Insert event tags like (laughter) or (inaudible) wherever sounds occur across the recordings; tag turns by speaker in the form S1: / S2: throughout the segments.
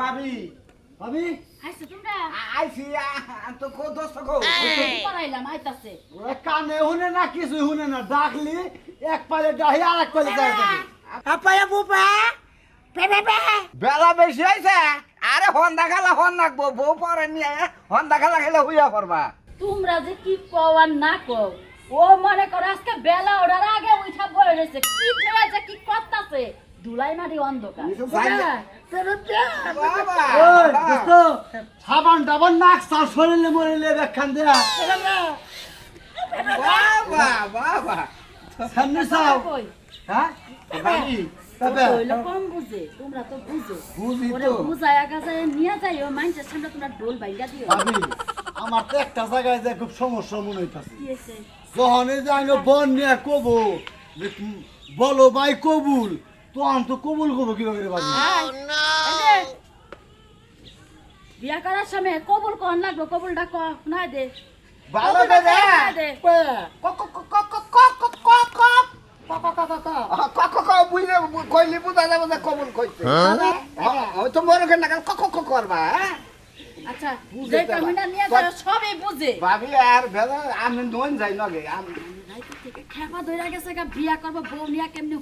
S1: ভাবি।
S2: ভাবি?
S3: আইছো তোমরা।
S1: আইছি তো কো দোস্ত কো।
S3: পড়াইলাম? আইতাছে।
S2: ওরা কানে শুনে না কিছু শুনে না। ডাকলি এক পালে ডাহি আর এক পালে থাকে।
S1: আপায়া বুপা বেলা বেশি হয়েছে আরে হন্দা খেলা হন নাকবো বউ পরে নিয়ে হন্দা খেলা খেলে হইয়া করবা
S3: তোমরা যে কি কও আর না কও ও মনে করো আজকে বেলা ওঠার আগে উঠা বয়ে রয়েছে কি খেয়েছে কি করতাছে? ধুলাই অন্ধকার।
S2: সাবান টাবান নাক চাষ শরীরে মরিলে ব্যাখ্যান দেয়া।
S1: বাবা বাবা।
S2: সামনে চাও
S3: কই?
S2: হ্যাঁ?
S1: ভাবি
S2: তবে
S3: কইলো কম বুঝে তোমরা তো বুঝো।
S1: বুঝি
S3: ওরে
S1: তো।
S3: বুঝায় গাছায় নিয়ে যাইও মানুষের সামনে তোমরা ডোল বাইঙ্গা দিও।
S2: আমার তো একটা জায়গায় যে খুব সমস্যা মনে হইতাছে। যখন এই যে আমি বন নিয়ে কব বলো ভাই কবুল তো আন তো কবুল করব কীভাবে রে
S3: যে, বিয়া করার সময় কবুল কন লাগবো কবুলটা ক না দে
S1: ভালো
S3: কবুলটা
S1: করে
S3: না দে
S1: ক ক ক ক ক ক ক ক ক মনে হ্যাঁ
S3: আচ্ছা নিয়ে
S1: আমি নন যাই নগে
S3: খেপা ধইরা গেছে বিয়া করব বউ নিয়া কেমনে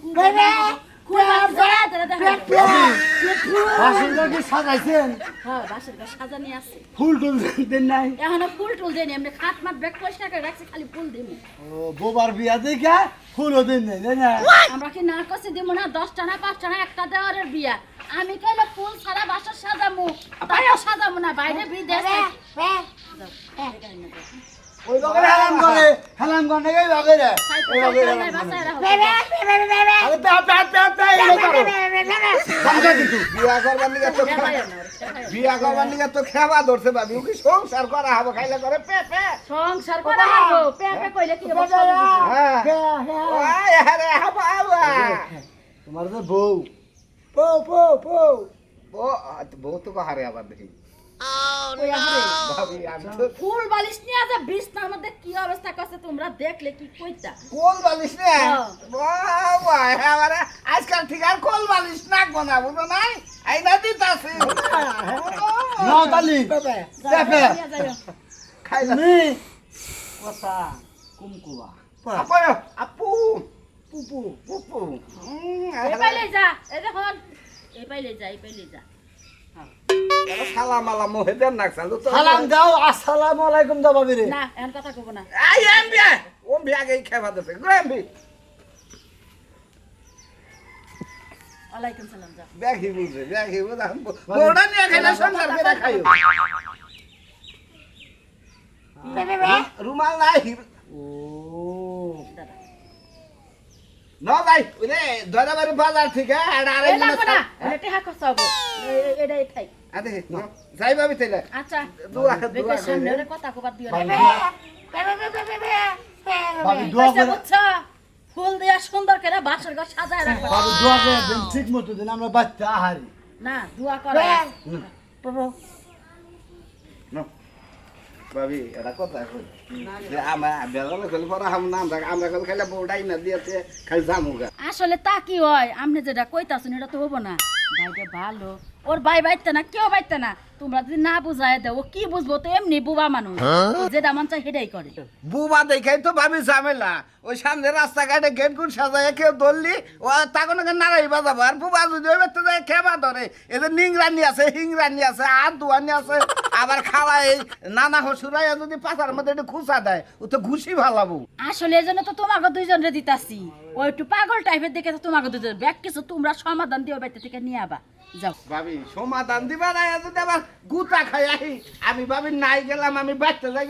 S3: হ্যাঁ
S2: ফুল টুল দেন নাই?
S3: এখনও ফুল টুল দেয়নি এমনি খাট মাট ব্যাগ পরিষ্কার করে রাখছি খালি ফুল দিমু
S2: ও বোবার বিয়া দেখে ফুলও দেন নাই তাই
S3: আমরা কি না করছি দিব না? দশটা না পাঁচটা না একটা দেওয়ারের বিয়া। আমি কইলে ফুল সারা বাসা সাজামু? তাও সাজামু না বাইরে বিদেশে।
S2: হেলাম করে হেলাম করে এই বাগরে এই বাগরে হেলাম করে আরে পে পে পে পে এই করো জানতে কিন্তু
S1: বিয়া করবার নিগে তো বিয়া করবার নিগে তো খেবা ধরছে ভাবি কি সংসার করা হবে খাইলে করে পে পে
S3: সংসার করা হব পেপে কইলে কি হবে
S1: হ্যাঁ
S2: হ্যাঁ
S1: আরে হাবা হাবা
S2: তোমার যে বউ পো পো পো
S1: ও বউ তো হারে আবার দেখি তো
S3: ফুল বালিশ নিয়ে যে বিছনার মধ্যে কি অবস্থা করছে তোমরা দেখলে কি কইতা?
S1: কোল বালিশ নে?
S3: হ্যাঁ।
S1: বাবা এবারে আজকাল ঠিক আর কোল বালিশ না বুঝো নাই? দিতাছি। (laughs)
S2: নাও তালি
S3: নিয়ে।
S1: খাইলা
S2: নি। কথা কুমকুবা।
S1: আপু আপু পুপু পুপু
S3: এই পাইলে যা এই দেখুন এই পাইলে যা এই পাইলে যা।
S1: সালাম আলাম মোহে দেন না চালু তো।
S2: সালাম দাও আসসালামু আলাইকুম দাও ভাবি রে
S3: না এখন কথা কব না।
S1: আই এম বিয়া ও বিয়া গে খাবা দেছে গ্রাম বি
S3: ওয়ালাইকুম সালাম যা
S1: ব্যাগি বুঝে ব্যাগি বুঝে বড়া নিয়ে খাইলে সংসার করে খাইও। রুমাল নাই।
S2: ও।
S1: ভাই ওরে বাজার থেকে আর আড়াই
S3: না। এটা এটা এটাই
S1: আরে যাই ভাবি তাইলে
S3: আচ্ছা
S1: দোয়া দোয়া
S3: সামনে কথা কবার দিও
S2: ভাবি
S3: না
S2: ভাবি দোয়া করে
S3: ফুল দিয়া সুন্দর করে বাসর ঘর সাজায় রাখবা
S2: ভাবি দোয়া করে দেন ঠিক মতো দিন আমরা বাচ্চা আহারি
S3: না দোয়া করে
S1: ভাবি এটা কথা কই
S3: আসলে তা কি হয়? আপনি যেটা কইতাছেন এটা তো হব না। ভাইটা ভালো। ওর ভাই বাইতে না কেউ বাইতে না। তোমরা যদি না বুঝায় দেও ও কি বুঝব? তো এমনি বুবা মানুষ। ও যেটা মন চায় সেটাই করে।
S1: বুবা দেখাই তো ভাবি ঝামেলা। ওই সামনে রাস্তাঘাটে গেট গুট সাজায় কেউ ধরলি ও তখন নাড়াই বাজাবো। আর বুবা যদি ওই ব্যক্তি যায় খেবা ধরে? এদের নিংরানি আছে হিংরানি আছে আর দুয়ানি আছে আবার খাওয়াই নানা হসুরাই যদি পাতার মধ্যে একটু খুঁচা দেয় ও তো ঘুষি ভালাবো।
S3: আসলে এই জন্য তো তোমাকে দুইজনে দিতাছি। ওই একটু পাগল টাইপের দেখে তো তোমাকে দুইজন ব্যাগ কিছু তোমরা সমাধান দিও বাইতে থেকে নিয়ে আবা। যাও।
S1: ভাবি সমাধান দিবা না এত দেবা গুতা খাই আহি আমি ভাবি নাই গেলাম আমি বাচ্চা যাই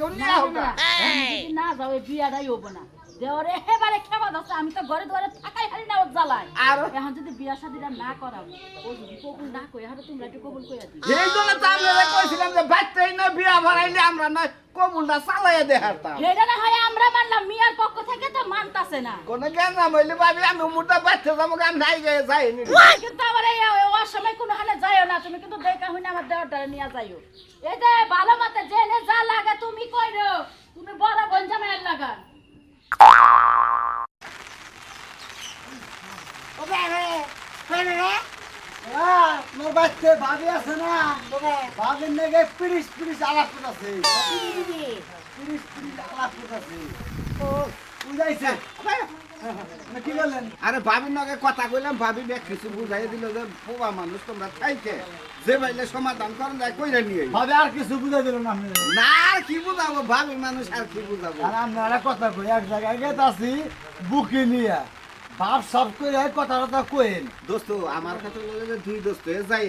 S3: না যাও বিয়াটাই হব না। দেওয়ারে এবারে খেবা দাচ্ছে আমি তো ঘরে দুয়ারে থাকাই হারি না ওর জ্বালায়।
S1: আর।
S3: এখন যদি বিয়া শাদিটা না করাবো ও যদি কবুল না কই এখন তোমরা একটু কবুল কইয়া দিও।
S1: এই জন্য তো আমরা কইছিলাম যে বাচ্চাই না বিয়া ভরাইলে আমরা নয় কবুলটা চালাইয়া
S3: সেটা না হয় আমরা মানলাম মিয়ার পক্ষ থেকে তো মানতাছে না।
S1: কোনো জ্ঞান না হইলে ভাবি আমি মুটা বাচ্চা যাব আমি নাই গিয়ে যাইনি।
S3: কিন্তু আমার এই ওর সময় কোনো হালে যাইও না তুমি কিন্তু দেখা হইনা আমার দেওয়াটা নিয়ে যাইও। এই যে ভালো মতে জেনে যা লাগে তুমি কইরো। তুমি বড় বোন জামাইয়ের লাগা
S2: হ্যাঁ, বাচ্চা ভাবি আছে না? ভাবির নাকি পিরিশ পিরিশ আলাপ করতেছে পিরিশ পিরিশ আলাপ করতেছে ও বুঝাইছে। কি করলেন
S1: আরে ভাবির নগে কথা কইলাম ভাবি দেখ কিছু বুঝাই দিল যে পোবা মানুষ তোমরা থাইকে যে বাইলে সমাধান করেন যায় কইরা নিয়ে।
S2: ভাবি আর কিছু বুঝাই দিল না
S1: না আর কি বুঝাবো? ভাবি মানুষ আর কি বুঝাবো?
S2: আর আমরা কথা কই এক জায়গায় গেতাছি বুকি নিয়ে। ভাব সব করে কথা কথা
S1: দোস্ত আমার কথা বলে যে দুই দোস্ত এ যাই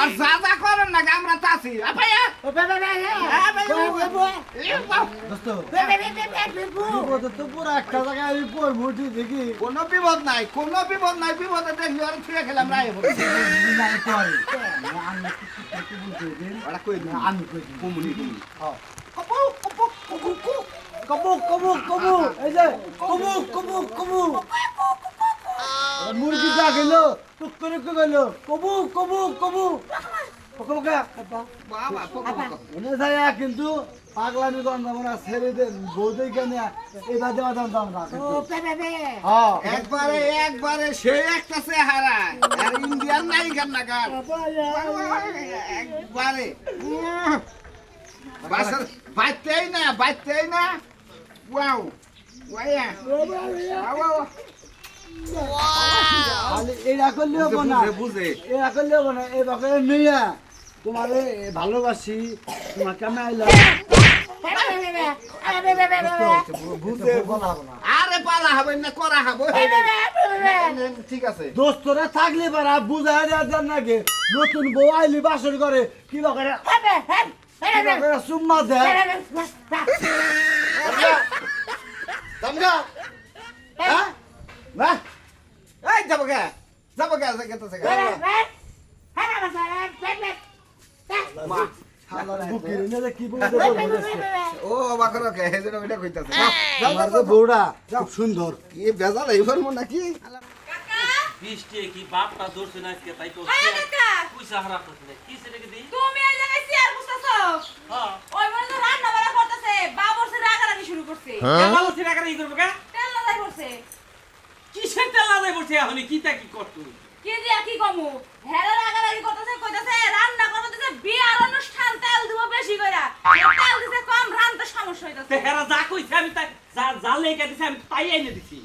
S1: আর যা যা করেন না আমরা
S2: দোস্ত পুরো একটা জায়গায় আমি পড়ব ঠিক দেখি।
S1: কোনো বিপদ নাই কোনো বিপদ নাই বিপদে দেখলি আর ছুঁয়ে খেলাম রায়
S2: নাই করে আমি কি বলতে দিন
S1: ওরা কই
S2: আমি কই
S1: কুমুনি
S2: কবুক কবুক কবুক। এই যে কবুক কবুক কবুক। মুরগি যা গেল টুক করে গেল? কবুক কবুক কবুক। কবুকা
S1: বাবা বাবা
S2: এনে যায় কিন্তু পাগলামি গন্ধ আমরা ছেড়ে দেন বৌদি কেন এবার দেওয়া দাম দাম
S1: একবারে একবারে সে একটা চেহারা আর ইন্ডিয়ান নাই গান না গান একবারে বাইতেই না বাইতেই না।
S2: এরা করলেও না।
S1: বুঝে বুঝে।
S2: এরা করলেও না। নিয়ে তোমারে ভালোবাসি তোমাকে আমি আইলাম বুঝে
S1: আরে পালা হবে না করা হবে। ঠিক আছে।
S2: দোস্তরা থাকলে পারা নাকি নতুন বউ আইলি বাসর করে কি বাকে কি বাকে সুম্মা হ্যাঁ
S1: কে কে
S2: কি
S1: কে
S2: তো সুন্দর
S1: কি বেজাল এই ফরমো নাকি
S4: বৃষ্টি কি বাপটা ধরছে না আজকে তাই তো পয়সা হারাপ করছে কি সেটাকে দিই
S5: তুমি এই জায়গায় চেয়ার বসতেছো
S4: হ্যাঁ
S5: ওই মনে তো রান্না বাড়া করতেছে বাবর সে রাগারাগি শুরু করছে।
S4: ভালো ছিল এখানে ই কা?
S5: তেল না যাই করছে।
S4: কিসের তেল লাগাই বলছে এখন? কি তা কি করতো
S5: কি দিয়া কি কমু? হেরা রাগারাগি করতেছে কইতাছে রান্না করতেছে বিয়ার অনুষ্ঠান তেল দিব বেশি কইরা। তেল দিছে কম রান্নাতে সমস্যা হইতাছে।
S4: হেরা যা কইছে আমি তাই যা যা লেগে দিছে আমি তাই এনে দিছি।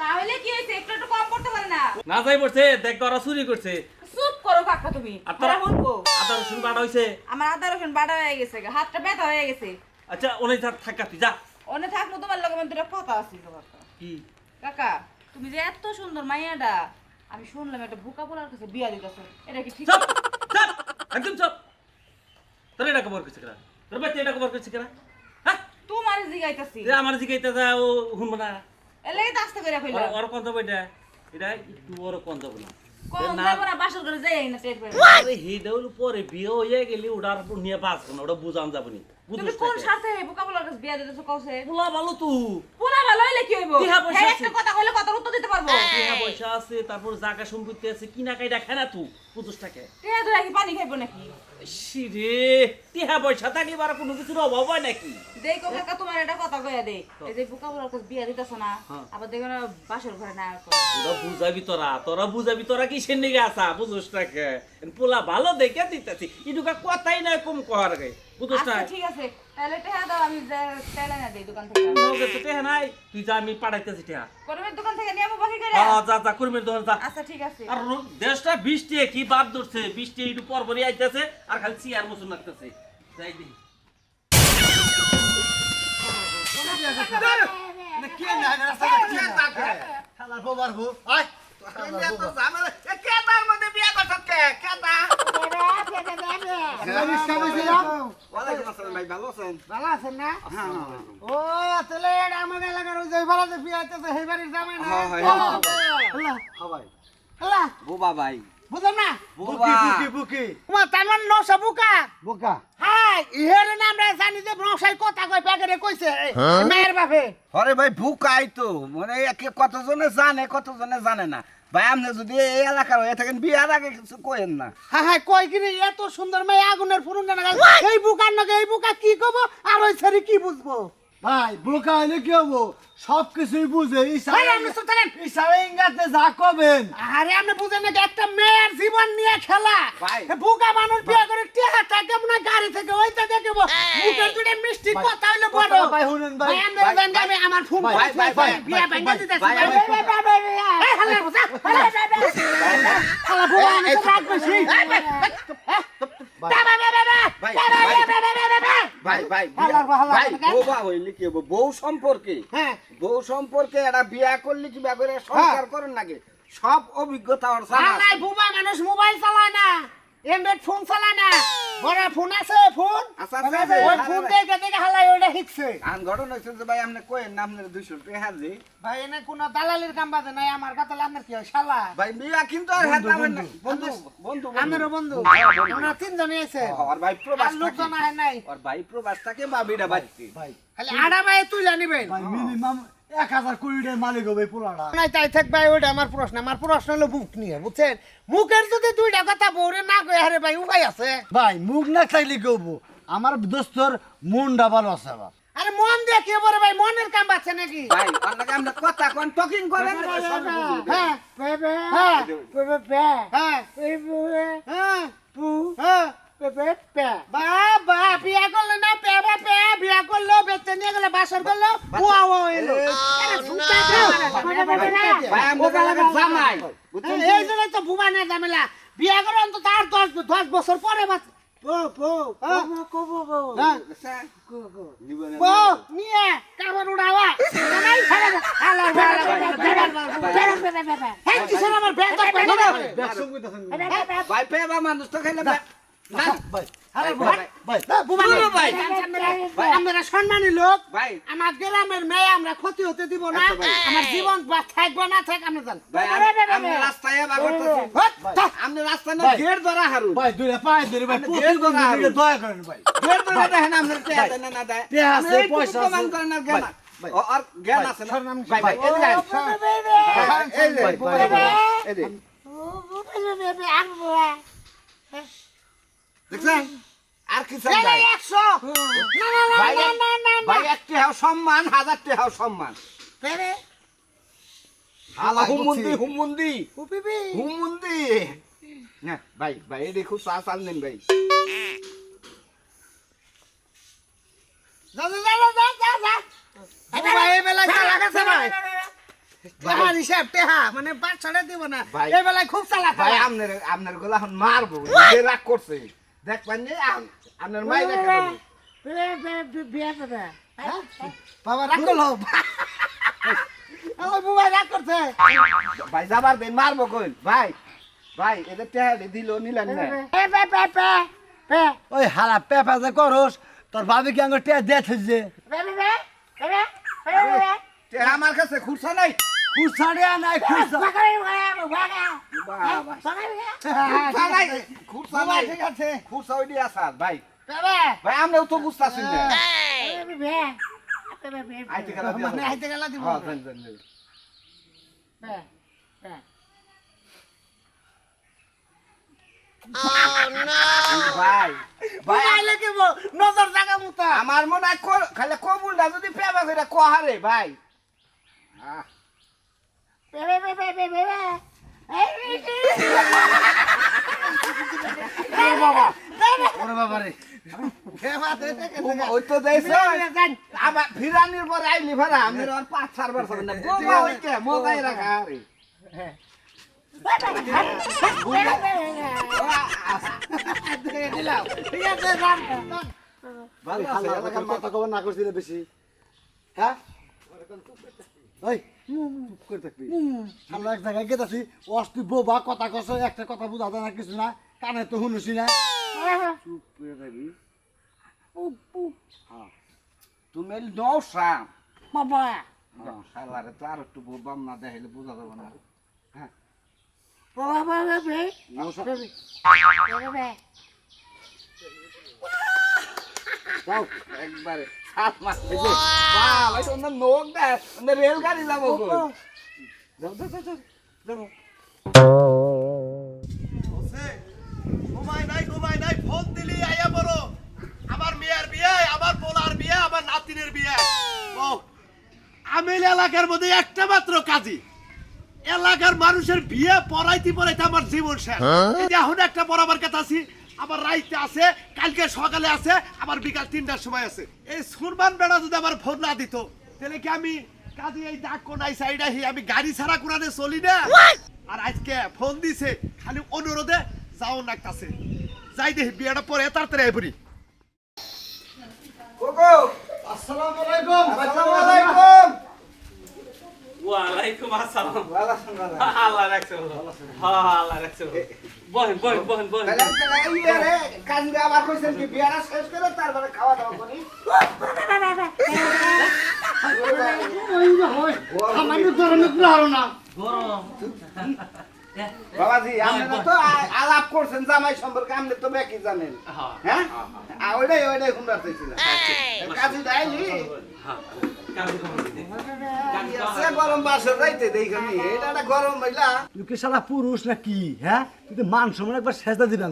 S5: তাহলে কি হইছে? একটু একটু কম করতে পারে না।
S4: না যাই বলছে দেখ ওরা চুরি করছে।
S5: করো কাকা তুমি।
S4: আর তোরা
S5: হেরা বলব
S4: আদা রসুন বাটা হইছে।
S5: আমার আদা রসুন বাড়া হয়ে গেছে হাতটা ব্যথা হয়ে গেছে।
S4: আচ্ছা অনেক যা থাকা তুই যা।
S5: অনে থাকব তোমার লগে মধ্যে কথা আছে কাকা
S4: কি?
S5: কাকা তুমি যে এত সুন্দর মাইয়াটা আমি শুনলাম একটা বুকা পোলার কাছে বিয়া দিতেছো। এটা কি ঠিক?
S4: চপ চপ একদম চপ। তোর এটা খবর করছে কেনা তোর বাচ্চা এটা খবর করছে কেনা হ্যাঁ?
S5: তোমার জিগাইতাছি।
S4: আমার জিগাইতে যা ও শুনব না।
S5: এলে তো আস্তে করে কইলা
S4: ওর- কোন যাব এটা এটা একটু ওর কোন না পরে বিয়ে হয়ে গেলি ওটার নিয়ে বাঁচবো না ওটা বুঝান যাব নি।
S5: তুমি
S4: বুঝছিস
S5: কোন সাথে বোকা বলার কাছে বিয়া দিতেছো কওছে
S4: পোলা ভালো তো।
S5: পুরা একটা কথা কইলে কথা উত্তর দিতে পারব।
S4: টাকা পয়সা আছে তারপর জায়গা সম্পত্তি আছে কিনা কাইটা খানা তু বুঝছিস টাকা
S5: টিহা ধরে কি পানি খাইবো নাকি?
S4: সিরে টিহা পয়সা থাকলে বারা কোনো কিছুর অভাব হয় নাকি?
S5: দেখো কাকা তোমার একটা কথা কইয়া দে এই যে বুকা পোলার কাছে বিয়া দিতেছো না
S4: হ্যাঁ।
S5: আবার দেখো না বাসর ঘরে না
S4: তোরা বুঝাবি তোরা তোরা বুঝাবি তোরা কিসের নিগে আসা বুঝছিস পোলা ভালো দেখে দিতেছি ইটুকা কথাই নাই কম কহার গে
S5: আচ্ছা ঠিক আছে। তাহলে টিহা দাও আমি তেলে না দেই দোকান থেকে।
S4: নগে তো টেহা নাই তুই যা আমি পাঠাইতেছি টেহা।
S5: করবের দোকান থেকে নিয়ে বাকি করে।
S4: হ্যাঁ যা যা কর্মীর দোকান যা।
S5: আচ্ছা ঠিক আছে।
S4: আর দেশটা বৃষ্টি কি বাদ ধরছে? বৃষ্টি একটু পর পরই আইতেছে আর খালি চেয়ার মতন লাগতেছে যাই দেখি।
S2: কে না রাস্তা
S1: কে তাকে
S2: খালার আয়
S1: মধ্যে বিয়া করছ? কে কে বুবা ভাই
S2: বুঝলাম না
S1: বুবা।
S2: বুকি বুকি
S6: তোমার তার মানে নশা বুকা
S2: বোকা
S6: হাই ইহের নাম রে জানি যে নশাই কথা কই প্যাকেটে কইছে মেয়ের বাপে
S1: আরে ভাই ভুকাই তো মানে একে কতজনে জানে কতজনে জানে না ভাই আপনি যদি এই এলাকার হয়ে থাকেন বিয়ার আগে কিছু কইেন না।
S6: হ্যাঁ হ্যাঁ কই কিরে এত সুন্দর মেয়ে আগুনের ফুরুন জানা এই বুকার নাকি এই বুকা কি কব? আর ওই ছেড়ে কি বুঝব?
S2: ভাই বোকা হইলে কি হব সব কিছুই বুঝে
S6: ভাই আপনি চুপ থাকেন
S2: ইশারা ইঙ্গাতে যা কবেন
S6: আরে আপনি বুঝেন নাকি একটা মেয়ের জীবন নিয়ে খেলা
S1: ভাই।
S6: বুকা মানুষ বিয়ে করে টিহা থাকে মনে গাড়ি থেকে ওইটা দেখব মুখের মিষ্টি কথা হইলে বড়
S2: ভাই শুনেন ভাই
S6: আমি আমার ফোন
S2: ভাই,
S1: ভাই, ভাই,
S6: বিয়ে ভাঙা
S2: ভাই,
S6: দিতেছি
S1: ভাই,
S6: ভাই
S1: আমি-
S6: ভাই ভাই ভাই হালা বুঝা হালা ভাই ভাই হালা বুয়া আমি তো রাগ
S1: বউ সম্পর্কে?
S6: হ্যাঁ।
S1: বউ সম্পর্কে এরা বিয়া করলে কি বিয়া করে? সংসার করেন নাকি? সব অভিজ্ঞতা ওর
S6: বুবা মানুষ মোবাইল চালায় না এমবেড ফোন চালায় না। বড় ফোন আছে ফোন?
S1: আচ্ছা, আছে, আছে,
S6: ওই ফোন। দেখে দেখে হালাই ওটা শিখছে
S1: আন ঘটনা হয়েছে যে ভাই আপনি কয়েন না আপনার দুইশো টাকা হাজি
S6: ভাই এনে কোনো দালালির কাম বাদে নাই আমার কথা আপনার কি হয় শালা?
S1: ভাই বিয়া কিন্তু আর হাত নামেন না। বন্ধু। বন্ধু
S6: আমারও বন্ধু আমরা তিনজনই আছে
S1: আর ভাই প্রবাস
S6: লোকজন আহে নাই।
S1: আর ভাই প্রবাস থাকে বা বিটা বাড়তে।
S2: ভাই।
S6: খালি আড়া ভাই তুলে নিবেন
S2: ভাই মিনিমাম এক হাজার কোটিটার মালিক হবে পোলাটা।
S6: নাই তাই থাক ভাই ওইটা আমার প্রশ্ন। আমার প্রশ্ন হলো মুখ নিয়ে বুঝছেন? মুখের যদি দুইটা কথা বউরে না কই আরে ভাই উপায় আছে?
S2: ভাই মুখ না চাইলে আমার দোস্তর মনটা ভালো আছে আবার।
S6: আরে মন দিয়ে কি বলে ভাই মনের কাম বাচ্ছে নাকি?
S1: ভাই আমরা কথা কোন টকিং করেন। সব বুঝি।
S6: হ্যাঁ হ্যাঁ। হ্যাঁ। হ্যাঁ। হ্যাঁ। বাবা বিয়া বেচতে নিয়ে গেলে বাসর করল বুয়া ও এলো আরে সুতা
S1: জামাই
S6: এই তো বুবানের ঝামেলা বিয়া করে অন্তত আর দশ দশ বছর পরে হ্যাঁ নিয়ে উড়াওয়া আমার
S1: পেবা মানুষ তো খাইলে
S6: আমরা সম্মানী লোক
S1: ভাই
S6: আমার গ্রামের মেয়ে আমরা ক্ষতি হতে দিব না
S1: আচ্ছা, ভাই।
S6: আমার জীবন বা- থাকব না থাক আমরা জান
S1: রাস্তায়। আপনি রাস্তায়। গেট ধরা হারুন
S2: ভাই দুইটা পায়ে ধরে ভাই
S1: জেল করা
S2: দিকে দয়া করেন ভাই
S1: গেট ধরা দেখেন আপনার টেহা দেয় না না দেয়
S2: টেহা আছে, পয়সা আছে।
S1: করেন না। ও, আর জ্ঞান আছে না ভাই ভাই। এই
S2: ভাই, ভাই, ভাই।
S1: এই যে। দেখছেন? আর কি ভাই? একটি হাও সম্মান হাও সম্মান। হুমুন্দি। হুমুন্দি। হুমুন্দি। এটি খুব চা চাল নেন ভাই।
S6: মানে পাঁচ ছড়ে দিব না।
S1: ভাই।
S6: এই বেলায় খুব চালাক
S1: ভাই
S6: ভাই
S1: আপনার আপনার গোলা মারবো। রাগ করছে। দেখবেন যে আম- আপনার মাই দেখে
S6: বাবা রাগ করল আমার বুবাই রাগ করছে।
S1: ভাই যাবার দেন মারবো কই? ভাই ভাই এদের টেহাড়ি দিল নিলেন না।
S2: ওই হালা পেপা যে করস তোর ভাবি কি যে
S1: টেহা আমার কাছে খুরসা নাই।
S2: নাই
S1: নাই
S6: ঠিক আছে।
S1: ওই দিয়া স্যার ভাই।
S6: বাবা।
S1: ভাই আমরাও তো বুঝতাছি না। আইতে গেলা
S6: মানে আইতে গেলা দিব।
S1: হ্যাঁ জান জান
S6: নজর জাগা মুতা।
S1: আমার মনে হয় ক- খালি কবুলটা যদি পেবা করে কহারে ভাই। আহ,
S2: ওরে বাবা রে
S1: উম, ওই তো দেখছ আবার ফিরানির পর আইলি ভাড়া আমি আর পাঁচ চার বার হবে না। বোমা হইতে মজাই রাখা আরে।
S2: কথা কবার না করছি রে বেশি। হ্যাঁ? করে থাকবি আমরা এক জায়গায় গেতাছি অস্তি বোবা কথা কস একটা কথা বুঝা যায় না কিছু না কানে তো শুনুছি না। চুপ করে থাকবি।
S1: তুমি নৌসা
S6: বাবা।
S1: শালারে তো আর একটু বাম না দেখাইলে বোঝা যাবে না।
S6: বাবা বাবা
S1: নৌসা একবারে। দেয় রেলগাড়ি যাব গো। যাও যাও যাও, যাও যাও
S7: ঘুমাই নাই ঘুমাই নাই ফোন দিলি আইয়া বড় আমার মেয়ের বিয়ে আমার পোলার বিয়ে আমার নাতিনের বিয়ে। এলাকার মধ্যে একটা মাত্র কাজী। এলাকার মানুষের বিয়ে পড়াইতে পড়াইতে আমার জীবন শেষ। এই এখন একটা পড়াবার কথা আছি। আবার রাইতে আছে কালকে সকালে আছে আবার বিকাল তিনটার সময় আছে। এই সুরমান বেড়া যদি আমার ফোন না দিত তাহলে কি আমি কাজে এই ডাক কোনাই সাইডে আমি গাড়ি ছাড়া কোরআনে চলি না? আর আজকে ফোন দিছে খালি অনুরোধে যাও নাকতাছে যাই দেখি বিয়েটা পরে তাড়াতাড়ি আইবরি
S1: কোকো
S2: আসসালামু আলাইকুম।
S1: আসসালামু আলাইকুম।
S4: ওয়ালাইকুম আসসালাম। আল্লাহ রাখছে হ্যাঁ, আল্লাহ রাখছে বহেন বহেন বহেন বহেন।
S1: তাহলে তাহলে এই রে কাজে আবার কইছেন কি বিয়াটা শেষ করে তারপরে খাওয়া দাওয়া করি?
S2: না।
S4: গরম।
S1: বাবাজি আপনি তো আলাপ করছেন জামাই সম্পর্কে আপনি তো বেকি জানেন।
S4: হ্যাঁ।
S1: হ্যাঁ? আ, ওইটাই ওইটাই শুনতে চাইছিলাম। কাজে
S2: তুই কি শালা পুরুষ না কি হ্যাঁ? তুই তো মান সম্মান একবার সেজদা দিলাম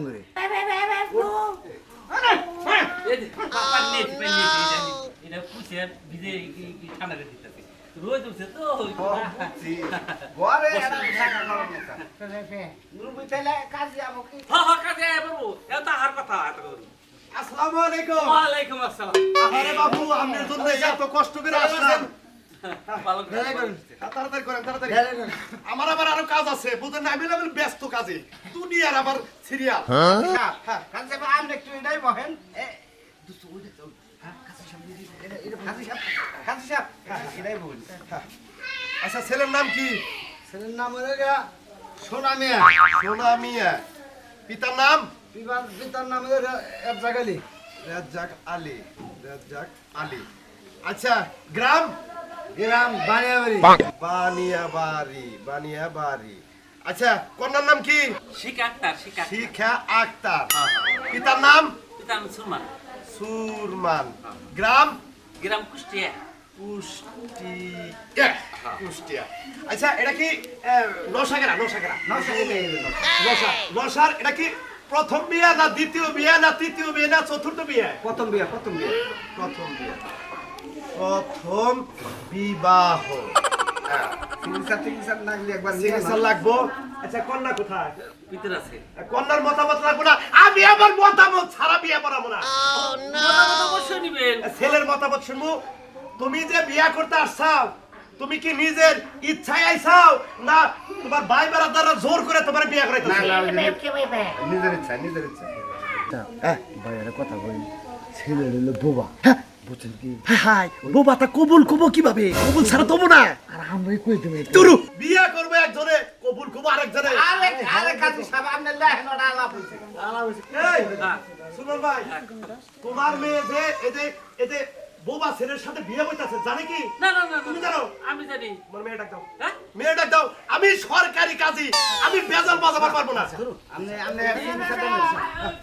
S4: দিতেছি। রোদ উঠছে তো,
S1: ঘরে। কাজে যাব কি?
S4: হ্যাঁ, হ্যাঁ, কাজে আয় বাবু। এটা কথা, এত কথা।
S7: আসসালামু আলাইকুম।
S4: ওয়ালাইকুম আসসালাম।
S7: আরে বাবু আপনার জন্য এত কষ্ট করে আসলাম।
S4: ভালো করে
S7: তাড়াতাড়ি করেন তাড়াতাড়ি। আমার আবার আরও কাজ আছে আমি ব্যস্ত কাজে। দুনিয়ার আবার সিরিয়াল
S1: আপনি একটু এটাই বহেন। হ্যাঁ,
S7: আচ্ছা ছেলের নাম কি?
S2: ছেলের নাম সোনা মিয়া।
S7: সোনা মিয়া। পিতার নাম?
S2: পিতার পিতার নাম রাজ্জাক আলী।
S7: রাজ্জাক আলী রাজ্জাক আলী। আচ্ছা গ্রাম?
S2: গ্রাম বানিয়াবাড়ি।
S7: বানিয়াবাড়ি বানিয়াবাড়ি। আচ্ছা কন্যার নাম কি?
S4: শিকা আক্তার, শিকা।
S7: শিখা আক্তার। পিতার নাম?
S4: পিতা আমি সুরমান।
S7: সুরমান। গ্রাম?
S4: গ্রাম কুষ্টিয়া।
S7: কুষ্টিয়া। কুষ্টিয়া। আচ্ছা এটা কি আহ, নশাগেরা নশাগেরা নশা নশার এটা কি প্রথম বিয়ে না দ্বিতীয় বিয়ে না তৃতীয় বিয়ে না চতুর্থ বিয়ে?
S1: প্রথম বিয়া প্রথম বিয়ে।
S7: প্রথম বিয়ে। প্রথম বিবাহ। হ্যাঁ, লাগবো? আচ্ছা কন্যা কোথায়?
S4: ভিতরে আছে।
S7: কন্যার মতামত লাগবো না? আমি আমার মতামত ছাড়া বিয়ে পড়াবো না। ছেলের মতামত শুনব? তুমি যে বিয়া করতে আসছাও তুমি কি নিজের ইচ্ছায় আইছাও না তোমার ভাই বেড়াদাররা জোর করে তোমার বিয়ে
S1: না, নিজের ইচ্ছা নিজের ইচ্ছা
S2: কথা বলি ছেলে হলো বোবা বুঝছেন কি হাই বোবাটা কবুল কবো কীভাবে কবুল ছাড়া তবু না আর আমরাই কই দেবে
S7: তুরু বিয়া করবে একজনে কবুল করব আরেকজনে
S1: আরে আরে কাজী সাহেব
S7: এই,
S4: হ্যাঁ।
S7: ভাই তোমার মেয়ে যে এই যে বোবা ছেলের সাথে বিয়ে হইতাছে জানে কি?
S4: না, না, না, না,
S7: তুমি জানো?
S4: আমি জানি।
S7: তোমার মেয়ে ডাক দাও।
S4: হ্যাঁ?
S7: মেয়ে ডাক দাও। আমি সরকারি কাজী। আমি বেজাল বাজাবার পারব না।
S1: আপনি আপনি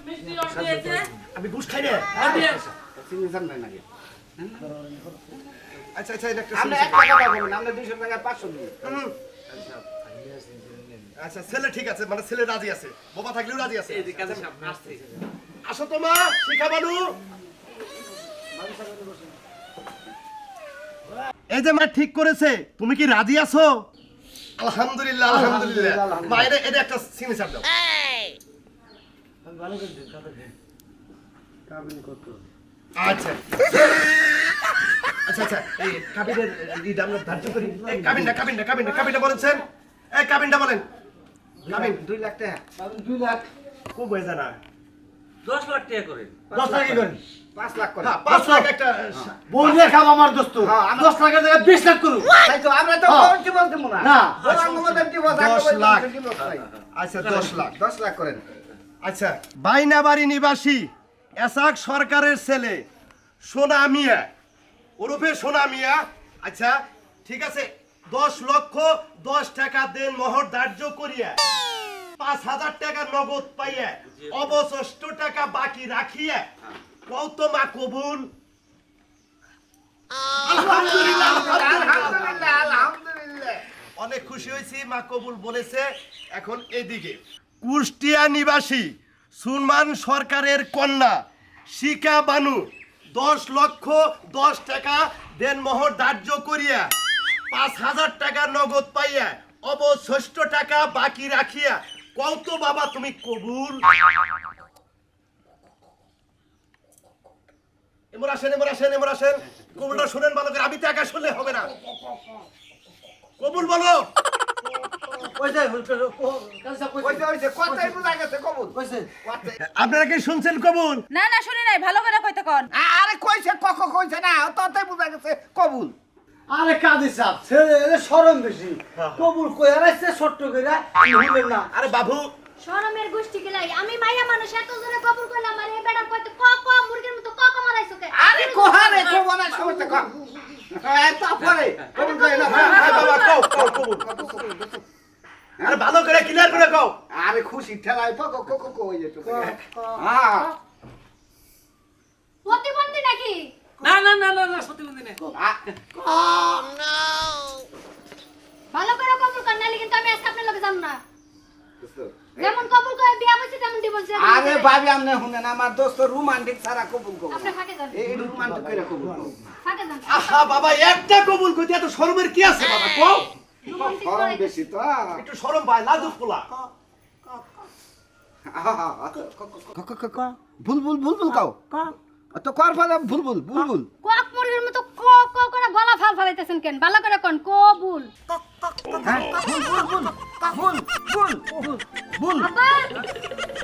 S4: মিষ্টি রস দিয়েছে।
S7: আমি ঘুষ খাই না।
S4: আমি
S1: চিকিৎসা নেই নাকি
S7: আচ্ছা আচ্ছা এটা একটা
S1: আপনি
S7: ছেলে-
S1: এক টাকা পাবেন আপনি দুইশো টাকা পাঁচশো দিন।
S7: হুম। আচ্ছা ছেলে ঠিক আছে মানে ছেলে রাজি আছে। বোবা থাকলেও রাজি আছে।
S4: এই কাজে সামনে আসছে।
S7: আসো তো মা শিখা বানু। এই যে মা ঠিক করেছে তুমি কি রাজি আছো? আলহামদুলিল্লাহ আলহামদুলিল্লাহ। মা এটা এটা একটা সিগনেচার দাও। আচ্ছা। আচ্ছা আচ্ছা এই কাবিনের আমরা ধার্য করি এই কাবিনটা কাবিনটা কাবিনটা কাবিনটা বলেছেন? এই কাবিনটা বলেন। কাবিন।
S1: দুই লাখ টাকা।
S2: দুই লাখ।
S7: খুব হয়ে যায় না।
S4: দশ লাখ টাকা করে।
S2: দশ লাখ করেন
S1: পাঁচ লাখ করে।
S7: হ্যাঁ, পাঁচ লাখ একটা
S2: বউ খাব আমার দোস্ত।
S1: হ্যাঁ,
S2: দশ লাখের জায়গায় বিশ লাখ করুন
S1: তাই তো আমরা তো
S2: হ্যাঁ।
S1: কি বলতে না।
S7: দশ লাখ।
S1: হয়?
S7: আচ্ছা দশ লাখ।
S1: দশ লাখ করেন।
S7: আচ্ছা বাইনাবাড়ি নিবাসী এসাক সরকারের ছেলে সোনা মিয়া। ওরফে সোনা মিয়া। আচ্ছা ঠিক আছে দশ লক্ষ দশ টাকা দেন মোহর ধার্য করিয়া। পাঁচ হাজার টাকা নগদ পাইয়া অবশিষ্ট টাকা বাকি রাখিয়া কবুল। আলহামদুলিল্লাহ আলহামদুলিল্লাহ।
S1: আলহামদুলিল্লাহ। আলহামদুলিল্লাহ
S7: অনেক খুশি হয়েছি মা কবুল বলেছে এখন এদিকে। কুষ্টিয়া নিবাসী সুলমান সরকারের কন্যা শিকা বানু দশ লক্ষ দশ টাকা দেন মোহর ধার্য করিয়া পাঁচ হাজার টাকা নগদ পাইয়া অবশিষ্ট টাকা বাকি রাখিয়া কত বাবা তুমি কবুল। এমন আসেন এমন আসেন এমন আসেন। কবুলটা শুনেন ভালো করে আমি তো একা শুনলে হবে না। কবুল বলো। আপনারা কি শুনছেন কবুল?
S5: না না শুনি নাই ভালো করে কইতে কোন।
S1: আরে কইছে কখ কইছে না ততই বুঝা গেছে কবুল।
S2: আরে কাদি সাপ ছেলে শরম বেশি। কবুল কই আর আসছে ছোট্ট কইরা হইলেন না।
S7: আরে বাবু।
S8: শরমের গোষ্ঠী গিলাই আমি মাইয়া মানুষ এত জোরে কবুল করলাম আর এই বেড়া কইতে ক ক মুরগির মতো ক ক মারাইছো কে?
S1: আরে কোহারে কব না। সমস্ত কম হ্যাঁ তারপরে কবুল কই না।
S7: হ্যাঁ, হ্যাঁ, বাবা কও কও কবুল। আরে ভালো করে ক্লিয়ার করে কও।
S1: আরে খুশি ঠেলাই পক ক ক ক হয়ে যেত। হ্যাঁ।
S8: প্রতিবন্ধী নাকি?
S4: না না না না না সত্যি বন্ধু
S8: ভালো করে কবুল কর নাইলে কিন্তু আমি আজকে আপনার লগে যাব না যেমন কবুল করে বিয়া বসে তেমন দিবস
S1: আরে ভাবি আমনে শুনেন আমার দোস্ত রোমান্টিক ছাড়া কবুল কব
S8: আপনি ফাঁকে যান
S1: এই রোমান্টিক করে কবুল কব
S8: ফাঁকে যান
S7: আহা বাবা একটা কবুল কইতে এত শরমের কি আছে বাবা কও
S1: বেশি তো
S7: একটু শরম পায় লাজুক পোলা
S1: ভুল ভুল ভুল ভুল কাও তো কর ফালা ভুল ভুল
S8: কক মুরগির মতো ক ক করে গলা ফাল ফালাইতেছেন কেন? ভালো করে কোন? কবুল।
S1: হ্যাঁ ভুল ভুল ভুল ভুল ভুল ভুল ভুল।
S8: আব্বা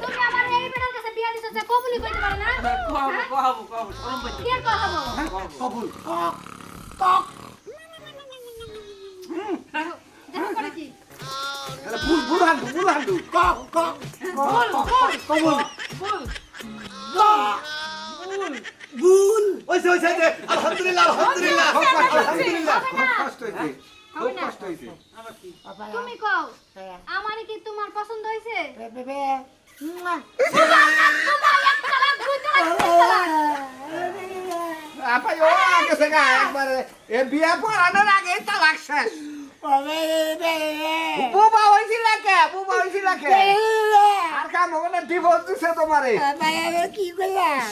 S8: তুমি আমার এই বেড়ার কাছে বিয়া দিছো যে কবুলই কইতে পারে না?
S4: কহাবো কহাবো কহাবো শরম পাইতে
S8: কি কহাবো
S1: কবুল
S8: দেখো করে কি?
S1: ভুল ভুল হান্ডু ভুল হান্ডু ক ক কবুল।
S7: ভুল। ওইছে ওইছে ওইছে। আলহামদুলিল্লাহ আলহামদুলিল্লাহ
S1: খুব কষ্ট হয়েছে
S7: আলহামদুলিল্লাহ
S1: খুব কষ্ট হয়েছে খুব কষ্ট হয়েছে।
S8: তুমি কও আমারে কি তোমার পছন্দ হইছে
S1: আপা ও আগে থেকে একবারে এ বিয়া পড়ানোর আগেই তালাক শেষ। বুবা হয়েছিল কে? বুবা হয়েছিল কে? আর কাম হবে না ডিভোর্স দিছে তোমারে?
S6: কি করলাম?